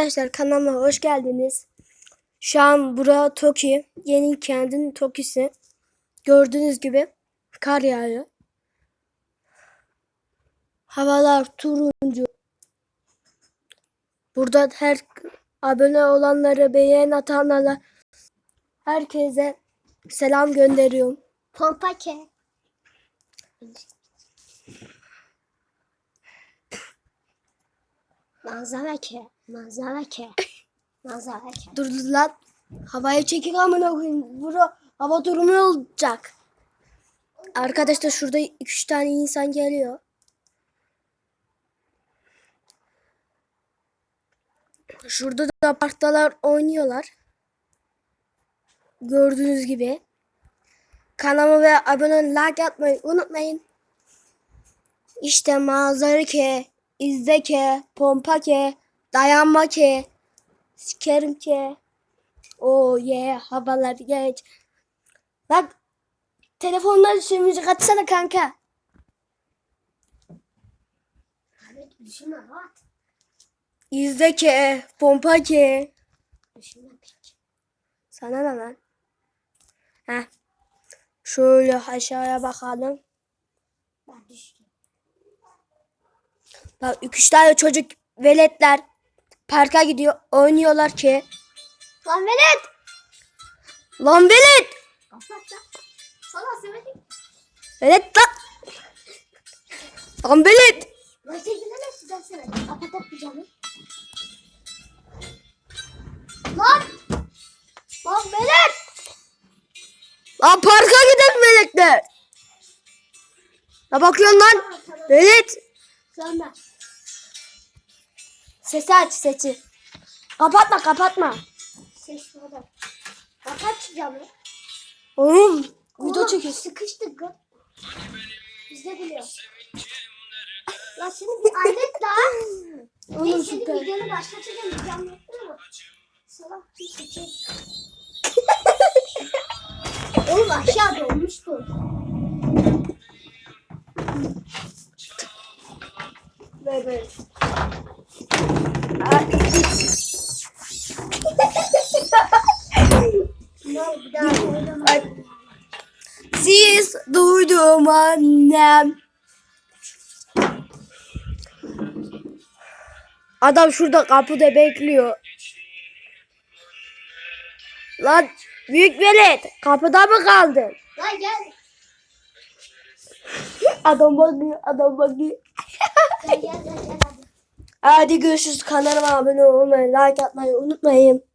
Arkadaşlar kanalıma hoş geldiniz. Şu an bura Toki. Yeni kendin Toki'si. Gördüğünüz gibi kar yağıyor. Havalar turuncu. Burada her abone olanlara, beğen atanlara herkese selam gönderiyorum. Pompake. Manzara ke. Manzara ke. Manzara ke. Dur dur lan. Havaya çekik amına koyayım. Bura hava durumu olacak. Arkadaşlar şurada 2-3 tane insan geliyor. Şurada da parktalar oynuyorlar. Gördüğünüz gibi. Kanalıma ve abone like atmayı unutmayın. İşte manzara ke, izle ke, pompa ke, dayanma ke, sikerim ke. Oh yeah, havalar geç. Bak, telefondan şu müzik açsana kanka. İzle ke, pompa ke. Sana ne lan? Heh. Şöyle aşağıya bakalım. Bak üç tane çocuk veletler parka gidiyor oynuyorlar ki. Lan velet. Lan velet! Sana sevmedim. Velet lan! Lan velet! Lan sizden. Lan. Lan velet. Lan parka giden veletler! Ne bakıyorsun lan? Velet! Sonra. Sesi aç sesi. Kapatma kapatma. Ses burada. Kapat camı. Oğlum video çekiyorsun. Sıkıştık. Biz de biliyoruz. Lan seni bir alet daha. Oğlum seni süper. videonu başlatacağım. Cam yaptın mı? Salak bir seçim. Oğlum aşağı dolmuştu. Ver Ay. Siz duydum annem. Adam şurada kapıda bekliyor. Lan büyük velet kapıda mı kaldın? Lan gel. Adam bakıyor adam bakıyor. Gel gel gel gel hadi. Hadi görüşürüz kanalıma abone olmayı like atmayı unutmayın.